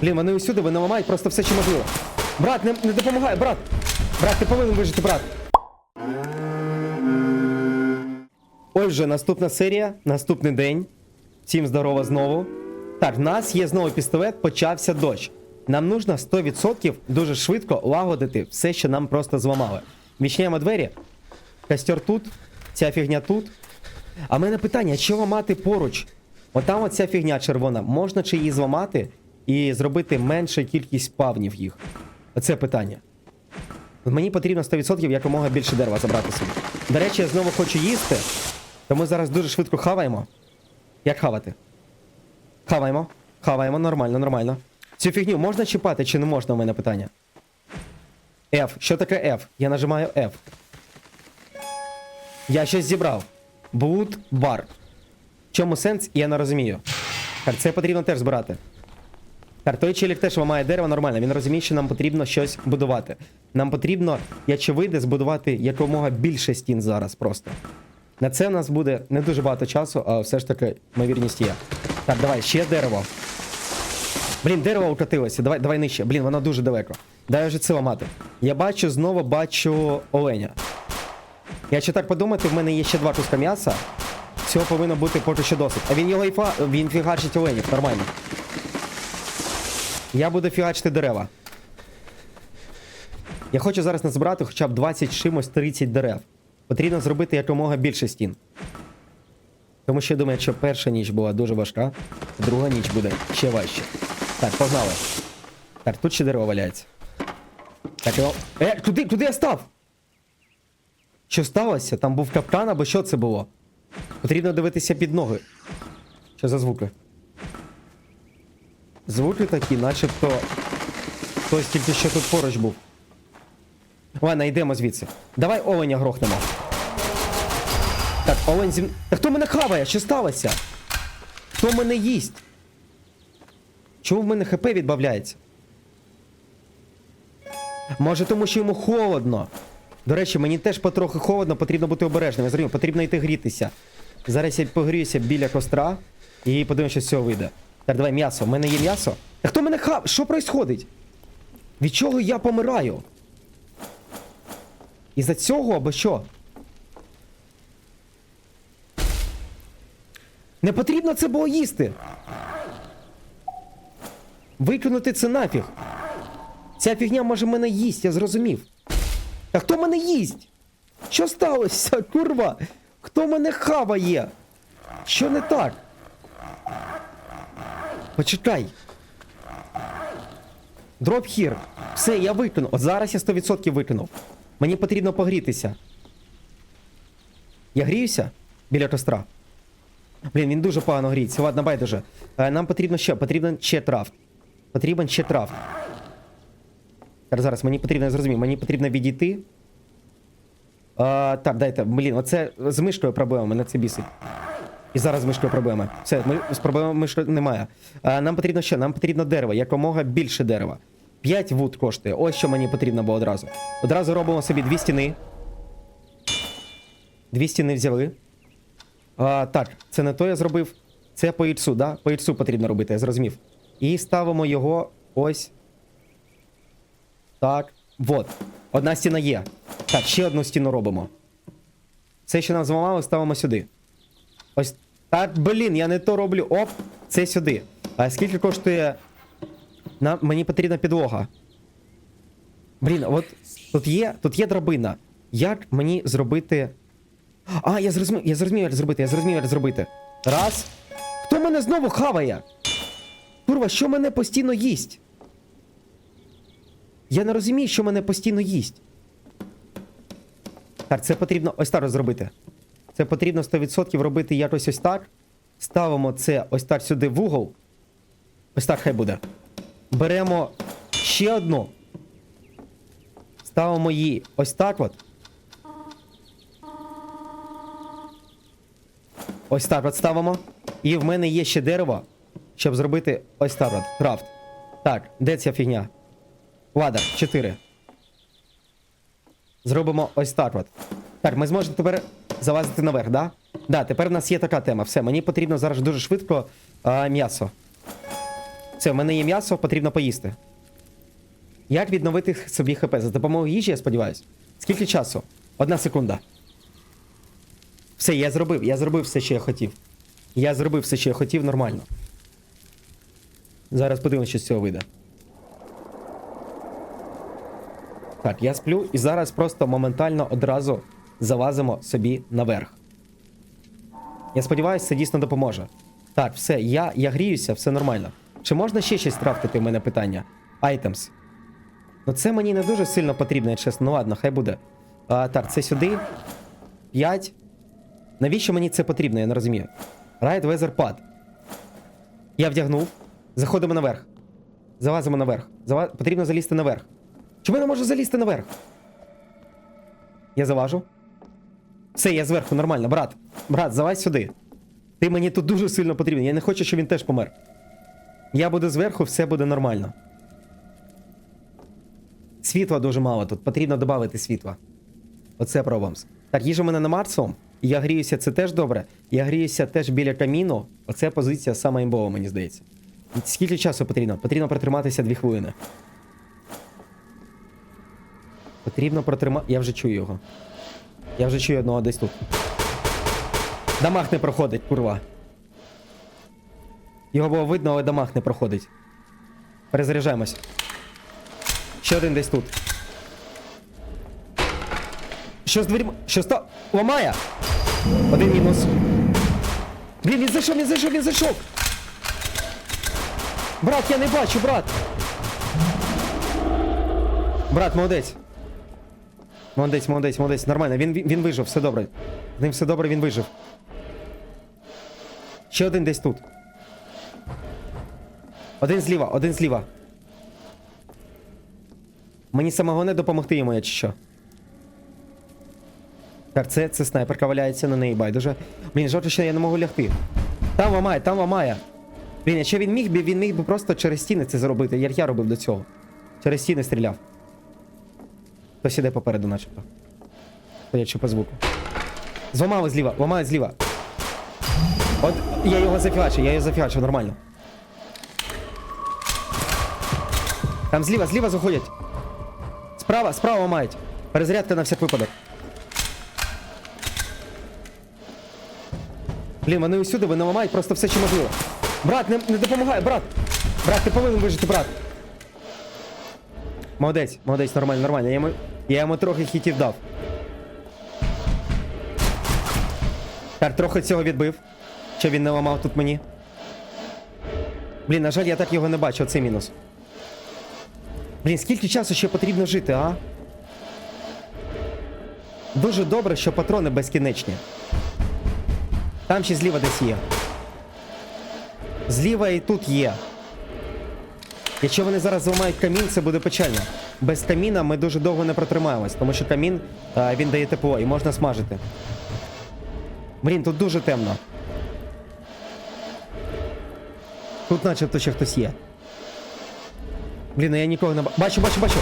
Блін, вони усюди, вони ламають просто все, що можливо. Брат, не, не допомагай, брат! Брат, ти повинен вижити, брат. Отже, наступна серія, наступний день. Всім здорово знову. Так, в нас є знову пістолет, почався дощ. Нам нужно 100% дуже швидко лагодити все, що нам просто зламали. Відчиняємо двері. Костер тут, ця фігня тут. А в мене питання, що ламати поруч? Отам оця фігня червона. Можна чи її зламати і зробити меншу кількість павнів їх? Оце питання. Мені потрібно 100% якомога більше дерева забрати собі. До речі, я знову хочу їсти, тому зараз дуже швидко хаваємо. Як хавати? Хаваємо. Хаваємо, нормально, нормально. Цю фігню можна чіпати чи не можна у мене питання? F. Що таке F? Я нажимаю F. Я щось зібрав. Блуд бар. В чому сенс, я не розумію. Так, це потрібно теж збирати. Так, той челік теж ламає дерево нормально. Він розуміє, що нам потрібно щось будувати. Нам потрібно, якщо вийде, збудувати якомога більше стін зараз просто. На це в нас буде не дуже багато часу, а все ж таки ймовірність є. Так, давай, ще дерево. Блін, дерево укатилося. Давай, давай нижче. Блін, воно дуже далеко. Дай вже це ламати. Я бачу, знову бачу оленя. Якщо так подумати, в мене є ще два куска м'яса. Цього повинно бути поки що досить. А він його і фа... він фігачить оленів, нормально. Я буду фігачити дерева. Я хочу зараз назбирати хоча б 20 чимось 30 дерев. Потрібно зробити якомога більше стін. Тому що я думаю, якщо перша ніч була дуже важка, друга ніч буде ще важче. Так, погнали. Так, тут ще дерево валяється. Так, його... Е, куди, куди я став? Що сталося? Там був капкан або що це було? Потрібно дивитися під ноги. Що за звуки? Звуки такі, начебто. Хтось тільки що тут поруч був. Ладно, йдемо звідси. Давай оленя грохнемо. Так, олень зі... Та хто мене хаває? Що сталося? Хто мене їсть? Чому в мене ХП відбавляється? Може, тому що йому холодно. До речі, мені теж потрохи холодно, потрібно бути обережним. Зрозумів, потрібно йти грітися. Зараз я погріюся біля костра і подивимося, що з цього вийде. Так, давай м'ясо. У мене є м'ясо. Та хто мене хав? Що происходить? Від чого я помираю? Із-за цього або що? Не потрібно це було їсти. Викинути це нафіг. Ця фігня може мене їсть, я зрозумів. Та хто мене їсть? Що сталося, курва? Хто мене хаває? Що не так? Почекай. Дроп хір. Все, я викинув. От зараз я 100% викинув. Мені потрібно погрітися. Я гріюся біля костра. Блін, він дуже погано гріється. Ладно, байдуже. Е, Нам потрібно ще, потрібен ще трафт. Потрібен ще трафт. Зараз, мені потрібно, я зрозумів, мені потрібно відійти. А, так, дайте, блін, оце з мишкою проблема, мене це бісить. І зараз з мишкою проблеми. Все, ми, з проблемою мишкою немає. А, нам потрібно що? Нам потрібно дерево, якомога більше дерева. 5 вуд коштує. Ось що мені потрібно було одразу. Одразу робимо собі дві стіни. Дві стіни взяли. А, так, це не то я зробив. Це по ільцу, да? По ільцу потрібно робити, я зрозумів. І ставимо його ось. Так. Вот. Одна стіна є. Так, ще одну стіну робимо. Це, що нам зламало, ставимо сюди. Ось. Так, блін, я не то роблю. Оп, це сюди. А скільки коштує. Нам, мені потрібна підлога. Блін, от тут є, тут є драбина. Як мені зробити. А, я зрозумів, я зрозумів, як зробити, я зрозумів, як зробити. Раз. Хто мене знову хаває? Курва, що мене постійно їсть? Я не розумію, що мене постійно їсть. Так, це потрібно ось так зробити. Це потрібно 100% робити якось ось так. Ставимо це ось так сюди в угол. Ось так хай буде. Беремо ще одну. Ставимо її ось так от. Ось так от ставимо. І в мене є ще дерево, щоб зробити ось так от. Крафт. Так, де ця фігня? Ладер, 4. Зробимо ось так от. Так, ми зможемо тепер залазити наверх, да? Да, тепер в нас є така тема. Все, мені потрібно зараз дуже швидко а, м'ясо. Все, в мене є м'ясо, потрібно поїсти. Як відновити собі ХП? За допомогою їжі, я сподіваюся. Скільки часу? Одна секунда. Все, я зробив. Я зробив все, що я хотів. Я зробив все, що я хотів, нормально. Зараз подивимося, що з цього вийде. Так, я сплю і зараз просто моментально одразу залазимо собі наверх. Я сподіваюся, це дійсно допоможе. Так, все, я, я гріюся, все нормально. Чи можна ще щось крафтити в мене питання? Items. Ну це мені не дуже сильно потрібно, я чесно. Ну ладно, хай буде. А, так, це сюди. 5. Навіщо мені це потрібно, я не розумію. Ride Weather Pad. Я вдягнув. Заходимо наверх. Залазимо наверх. Зала... Потрібно залізти наверх. Чому я не можу залізти наверх? Я залажу. Все, я зверху, нормально. Брат, брат, залазь сюди. Ти мені тут дуже сильно потрібен. Я не хочу, щоб він теж помер. Я буду зверху, все буде нормально. Світла дуже мало тут, потрібно додати світла. Оце пробамс. Так, їжа в мене на Марсом. Я гріюся, це теж добре. Я гріюся теж біля каміну. Оце позиція сама імбова, мені здається. Скільки часу потрібно? Потрібно протриматися 2 хвилини. Потрібно протримати. Я вже чую його. Я вже чую одного десь тут. Дамаг не проходить, курва. Його було видно, але дамаг не проходить. Перезаряджаємось. Ще один десь тут. Що з дверима? Що ста. Ламає! Один мінус. Блін, він зайшов, він зайшов, він зайшов! Брат, я не бачу, брат! Брат, молодець. Молодець, молодець, молодець. Нормально, він, він, він вижив, все добре. З ним все добре, він вижив. Ще один десь тут. Один зліва, один зліва. Мені саме головне допомогти йому, я чи що. Так, це, це снайперка валяється на неї байдуже. Блін, жовто, що я не можу лягти. Там ламає, там ламає. Блін, якщо він міг би, він міг би просто через стіни це зробити. Як я робив до цього. Через стіни стріляв. Хтось іде попереду, начебто. Ходячи по звуку. Зламали зліва, ламають зліва. От я його зафігачив, я його зафігачив, нормально. Там зліва, зліва заходять. Справа, справа ламають. Перезарядка на всяк випадок. Блін, вони усюди, вони ламають просто все, що можливо. Брат, не, не допомагай, брат! Брат, ти повинен вижити, брат. Молодець, молодець, нормально, нормально. Я йому, я йому трохи хітів дав. Так, трохи цього відбив. Що він не ламав тут мені. Блін, на жаль, я так його не бачу, оце мінус. Блін, скільки часу ще потрібно жити, а? Дуже добре, що патрони безкінечні. Там ще зліва десь є. Зліва і тут є. Якщо вони зараз зламають камін, це буде печально. Без каміна ми дуже довго не протримаємось, тому що камін він дає тепло і можна смажити. Блін, тут дуже темно. Тут начебто ще хтось є. Блін, ну я нікого не ба- бачу, бачу, бачу.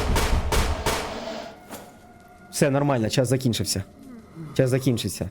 Все, нормально, час закінчився. Час закінчився.